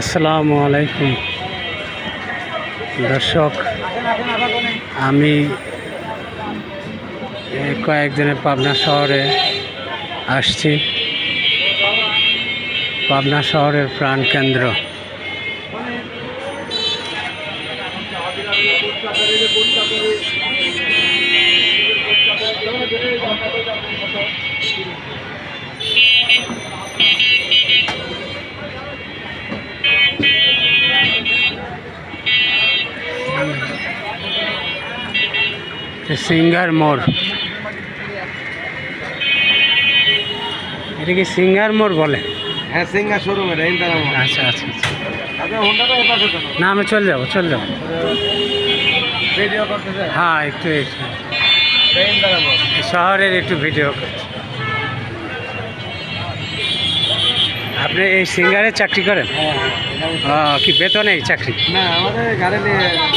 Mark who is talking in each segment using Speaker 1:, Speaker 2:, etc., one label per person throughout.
Speaker 1: আসসালামু আলাইকুম। দর্শক আমি কয়েকদিনে পাবনা শহরে আসছি। পাবনা শহরের প্রাণকেন্দ্র। সিঙ্গার মোড়। এটা কি সিঙ্গার মোড় বলে?
Speaker 2: হ্যাঁ সিঙ্গার শোরুম এটা
Speaker 1: আচ্ছা আচ্ছা আচ্ছা।
Speaker 2: কেন
Speaker 1: না আমি চলে যাব চলে যাব। হ্যাঁ একটু শহরের একটু ভিডিও করছি। আপনি এই সিঙ্গারে চাকরি করেন? কি বেতনে চাকরি?
Speaker 2: না আমাদের গাড়ি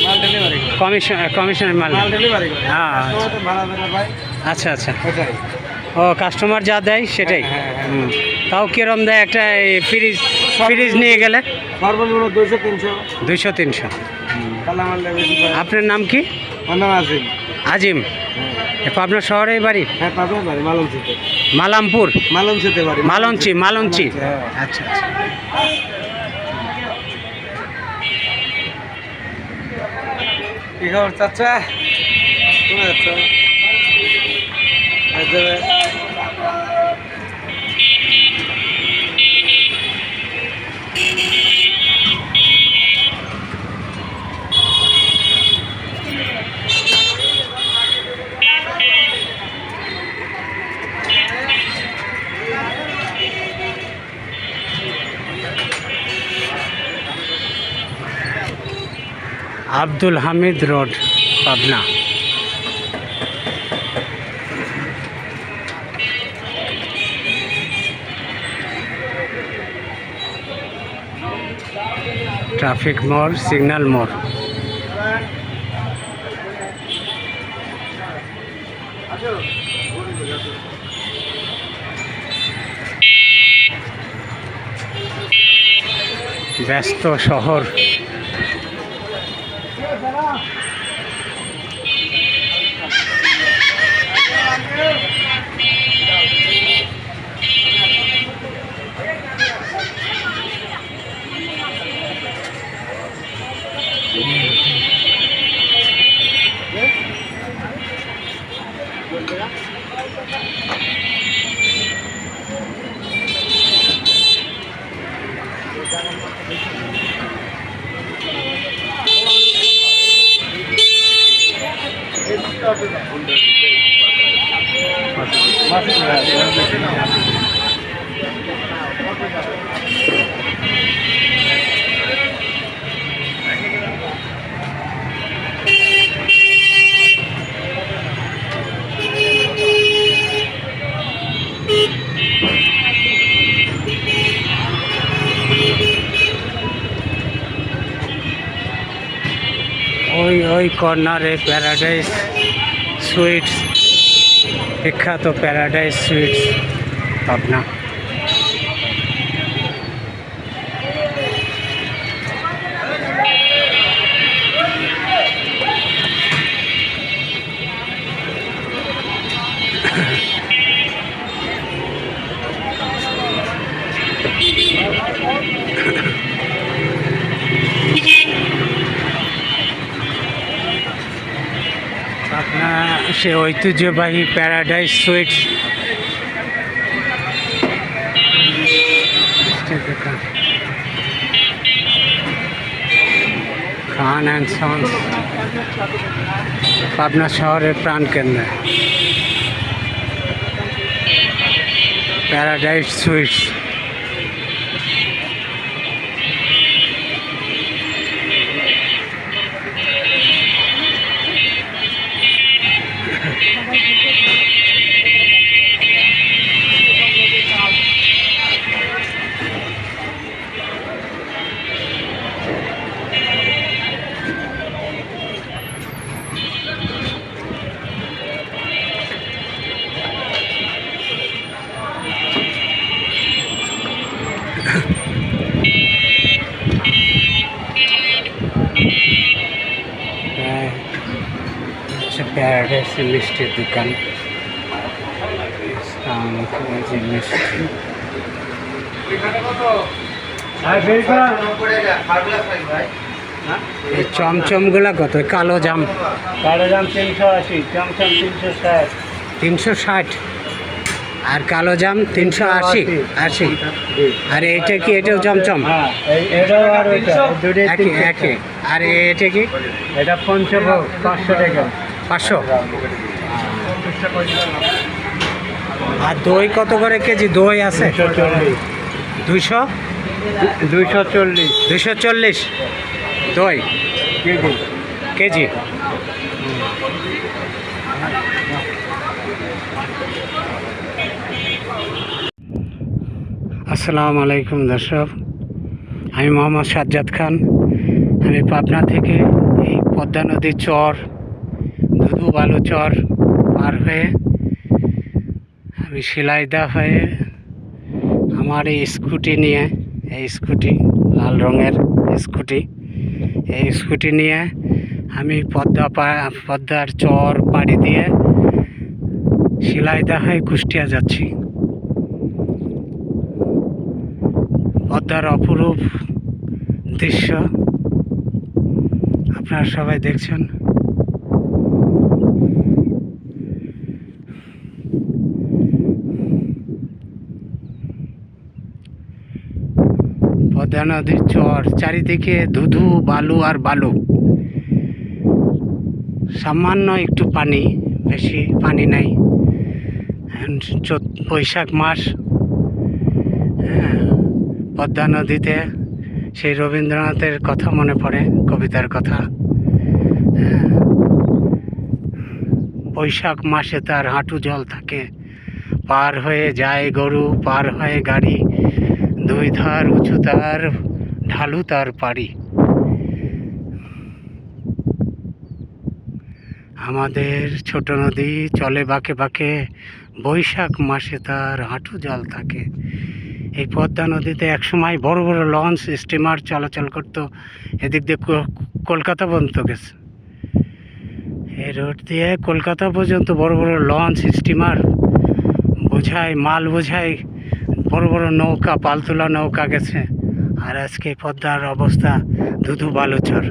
Speaker 2: মাল ডেলিভারি
Speaker 1: কমিশন কমিশনের মাল
Speaker 2: ডেলিভারি
Speaker 1: হ্যাঁ, আচ্ছা।
Speaker 2: ভাই।
Speaker 1: আচ্ছা আচ্ছা। ও কাস্টমার যা দেয় সেটাই?
Speaker 2: হ্যাঁ, হ্যাঁ, হ্যাঁ।
Speaker 1: তাও কিরম দেয় একটা ফ্রিজ ফ্রিজ নিয়ে গেলে?
Speaker 2: সর্বনিম্ন দুইশো তিনশো।
Speaker 1: দুইশো আপনার নাম কি?
Speaker 2: আমার নাম আসিম
Speaker 1: আজিম। এ আপনার শহরে বাড়ি?
Speaker 2: হ্যাঁ বাড়ি
Speaker 1: মালামপুর।
Speaker 2: মালন যেতে পারি
Speaker 1: মালঞ্চি। মালঞ্চি
Speaker 2: হ্যাঁ।
Speaker 1: আচ্ছা আচ্ছা।
Speaker 2: কি খবর চাচা?
Speaker 1: আব্দুল হামিদ রোড পাবনা। ট্রাফিক মোড় সিগন্যাল মোড় ব্যস্ত শহর। ওই ওই কর্নারে প্যারাডাইস সুইটস। বিখ্যাত প্যারাডাইস সুইটস পাবনা। সে ঐতিহ্যবাহী paradise sweets Khan and sons Pabna শহরের প্রাণকেন্দ্র। প্যারাডাইস সুইটস প্যারাডাইস মিষ্টির দোকান। আম, এই যে মিষ্টি। এই চমচমগুলা কত? কালো জাম।
Speaker 2: কালো দাম তিনশো আশি চমচম তিনশো ষাট।
Speaker 1: তিনশো ষাট। আর কালো জাম তিনশো আশি আশি। আর এটা কি? এটাও চমচম?
Speaker 2: হ্যাঁ আর
Speaker 1: এটা কি?
Speaker 2: এটা পঞ্চভোগ পাঁচশো টাকা।
Speaker 1: পাঁচশো? আর দই কত করে কেজি? দই আছে? দুইশো?
Speaker 2: দুইশো চল্লিশ।
Speaker 1: দুইশো চল্লিশ দই?
Speaker 2: কেজি?
Speaker 1: আসসালামু আলাইকুম দর্শক। আমি মোহাম্মদ সাজ্জাদ খান। আমি পাবনা থেকে এই পদ্মা নদীর চর দুধু বালু চর পার হয়ে আমি শিলাইদা হয়ে আমার এই স্কুটি নিয়ে, এই স্কুটি, লাল রঙের স্কুটি, এই স্কুটি নিয়ে আমি পদ্মা পদ্মার চর পাড়ি দিয়ে শিলাইদা হয়ে কুষ্টিয়া যাচ্ছি। পদ্মার অপরূপ দৃশ্য আপনারা সবাই দেখছেন। পদ্মা নদীর চর চারিদিকে ধুধু বালু আর বালু। সামান্য একটু পানি বেশি পানি নাই। বৈশাখ মাস। হ্যাঁ, পদ্মা নদীতে সেই রবীন্দ্রনাথের কথা মনে পড়ে কবিতার কথা। হ্যাঁ, বৈশাখ মাসে তার হাঁটু জল থাকে। পার হয়ে যায় গরু পার হয়ে গাড়ি। দুই ধার উঁচু তার ঢালু তার পাড়ি। আমাদের ছোট নদী চলে বাঁকে বাঁকে, বৈশাখ মাসে তার হাঁটু জল থাকে। এই পদ্মা নদীতে একসময় বড় বড় লঞ্চ, স্টিমার চলাচল করতো। এদিক দিয়ে কলকাতা পর্যন্ত গেছে। এই রোড দিয়ে কলকাতা পর্যন্ত বড় বড় লঞ্চ, স্টিমার বোঝায় মাল বোঝায় বড় বড় নৌকা, পালতোলা নৌকা গেছে। আর আজকে পদ্মার অবস্থা ধুধু বালুচর।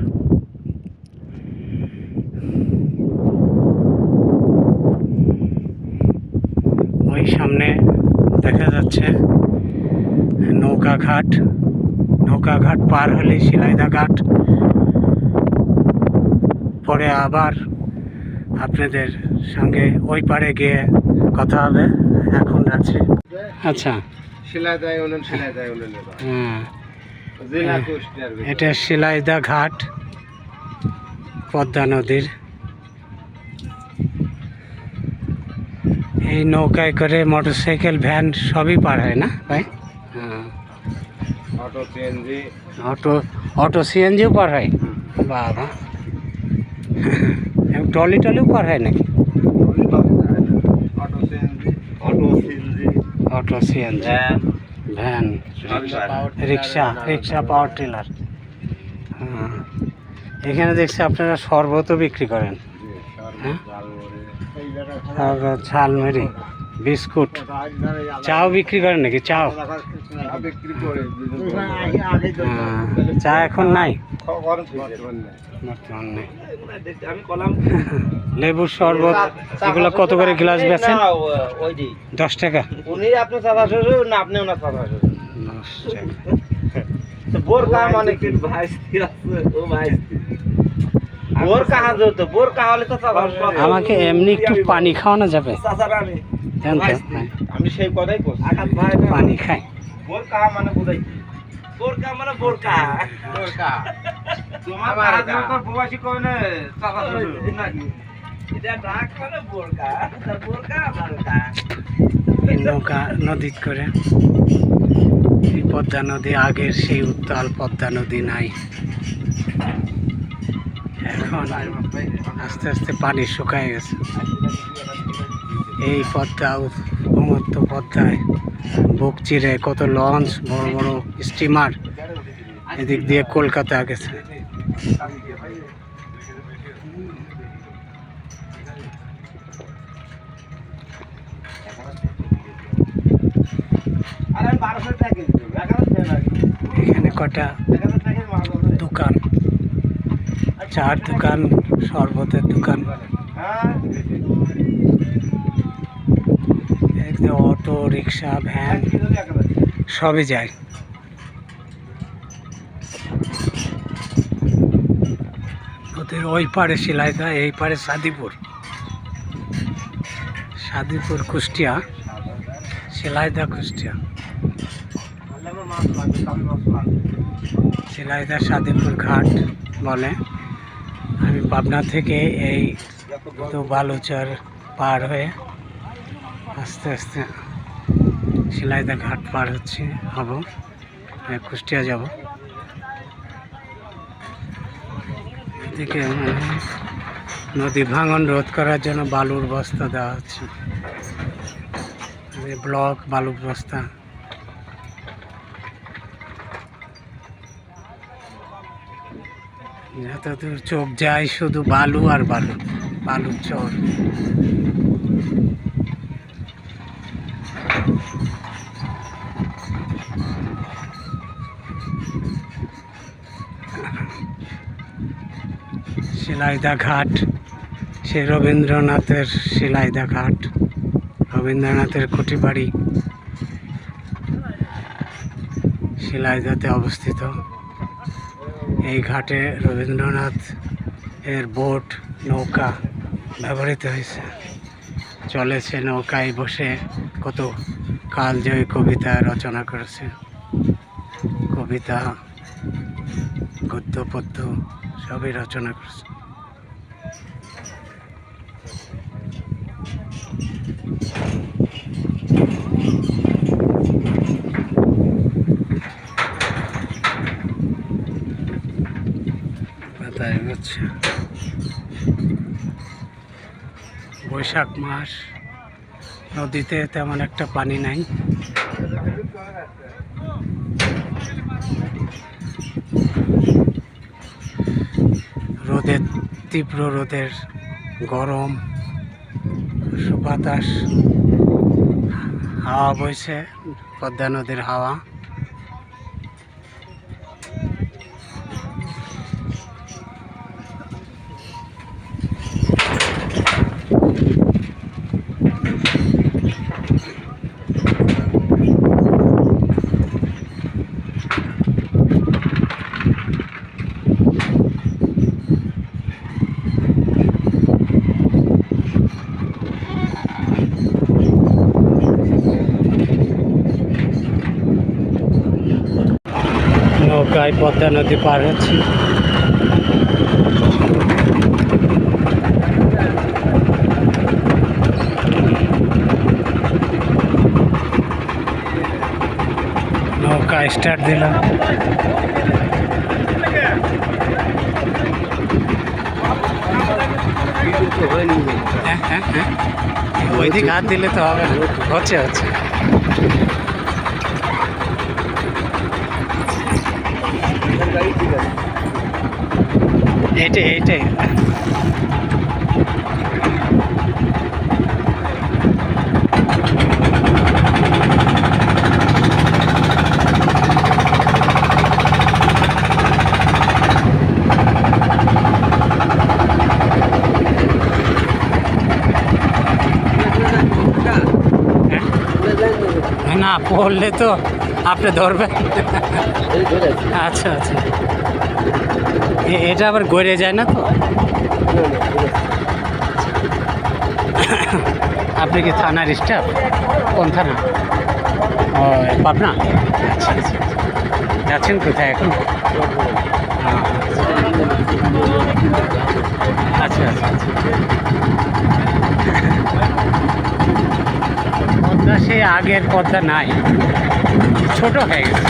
Speaker 1: ওই সামনে দেখা যাচ্ছে নৌকা ঘাট। নৌকা ঘাট পার হলে শিলাইদা ঘাট। পরে আবার আপনাদের সঙ্গে ওই পারে গিয়ে কথা হবে। এখন আছে আচ্ছা। হ্যাঁ। এটা শিলাইদা ঘাট পদ্মা নদীর। এই নৌকায় করে মোটরসাইকেল ভ্যান সবই পার হয় না ভাই? হ্যাঁ।
Speaker 2: অটো
Speaker 1: অটো সিএনজিও পার হয়? বাবা। টলি টলিও পার হয় নাকি
Speaker 2: auto CNG auto CNG
Speaker 1: auto CNG van rickshaw rickshaw power tiller হ্যাঁ। এখানে দেখছি আপনারা শরবতও বিক্রি করেন। হ্যাঁ? তারপর ঝালমুড়ি বিস্কুট। চাও বিক্রি করেন নাকি? চাও। হ্যাঁ, চা এখন নাই? লেবুর শরবত এগুলো কত করে গ্লাস
Speaker 2: ওই
Speaker 1: দশ টাকা।
Speaker 2: উনি না আপনি ওনার হলে তো
Speaker 1: আমাকে এমনি একটু পানি খাওয়ানো যাবে।
Speaker 2: আমি সেই কথাই ভাই
Speaker 1: পানি খাই
Speaker 2: বোর কাহা মানে বুঝাই বোর কাহা মানে বোর কাহা বোর কাহা তোমার প্রবাসী কই না চাচা শ্বশুর নাকি? এটা ডাক মানে
Speaker 1: নৌকা নদী করে। এই পদ্মা নদী আগের সেই উত্তাল পদ্মা নদী নাই। এখন আস্তে আস্তে পানি শুকায় গেছে। এই পদ্মা উন্মত্ত পদ্মায় বুক চিরে কত লঞ্চ, বড় বড় স্টিমার এদিক দিয়ে কলকাতা গেছে। এখানে কটা দোকান? চার দোকান শরবতের দোকান।
Speaker 2: হ্যাঁ
Speaker 1: অটো, রিক্সা, ভ্যান সবই যায়। ওদের ওই পারে শিলাইদা, এই পারে সাদিপুর। সাদিপুর কুষ্টিয়া, শিলাইদা কুষ্টিয়া। শিলাইদা সাদিপুর ঘাট বলে। আমি পাবনা থেকে এই তো বালুচর পার হয়ে আস্তে আস্তে শিলাইদা ঘাট পার হচ্ছে, হব। কুষ্টিয়া যাব। এদিকে নদী ভাঙন রোধ করার জন্য বালুর বস্তা দেওয়া হচ্ছে। ব্লক বালুর বস্তা। যতদূর চোখ যায় শুধু বালু আর বালু, বালুর চর। শিলাইদা ঘাট, সে রবীন্দ্রনাথের শিলাইদা ঘাট, রবীন্দ্রনাথের কুটি বাড়ি শিলাইদাতে অবস্থিত। এই ঘাটে রবীন্দ্রনাথ এর বোট, নৌকা ব্যবহৃত হয়েছে। চলেছে নৌকায় বসে কত কালজয়ী কবিতা রচনা করেছে। কবিতা গদ্য পদ্য সবই রচনা করেছে। বৈশাখ মাস নদীতে তেমন একটা পানি নাই রোদের তীব্র রোদের গরম বাতাস হাওয়া বইছে পদ্মা নদীর হাওয়া। নৌকায় পদ্মা নদী পার হচ্ছে। নৌকা স্টার্ট দিলাম। হ্যাঁ হ্যাঁ হ্যাঁ। ওই দিক হাত দিলে তো হবে হচ্ছে হচ্ছে। এইটাই এইটাই হ্যাঁ? না পড়লে তো আপনি ধরবেন। আচ্ছা আচ্ছা। এটা আবার গড়ে যায় না তো? আপনি কি থানার স্টাফ কোন থানা? ও, পাবনা? আচ্ছা আচ্ছা। যাচ্ছেন কোথায় এখন? আচ্ছা আচ্ছা আচ্ছা। পদ্মা সে আগের পদ্মা নাই। ছোট হয়ে গেছে।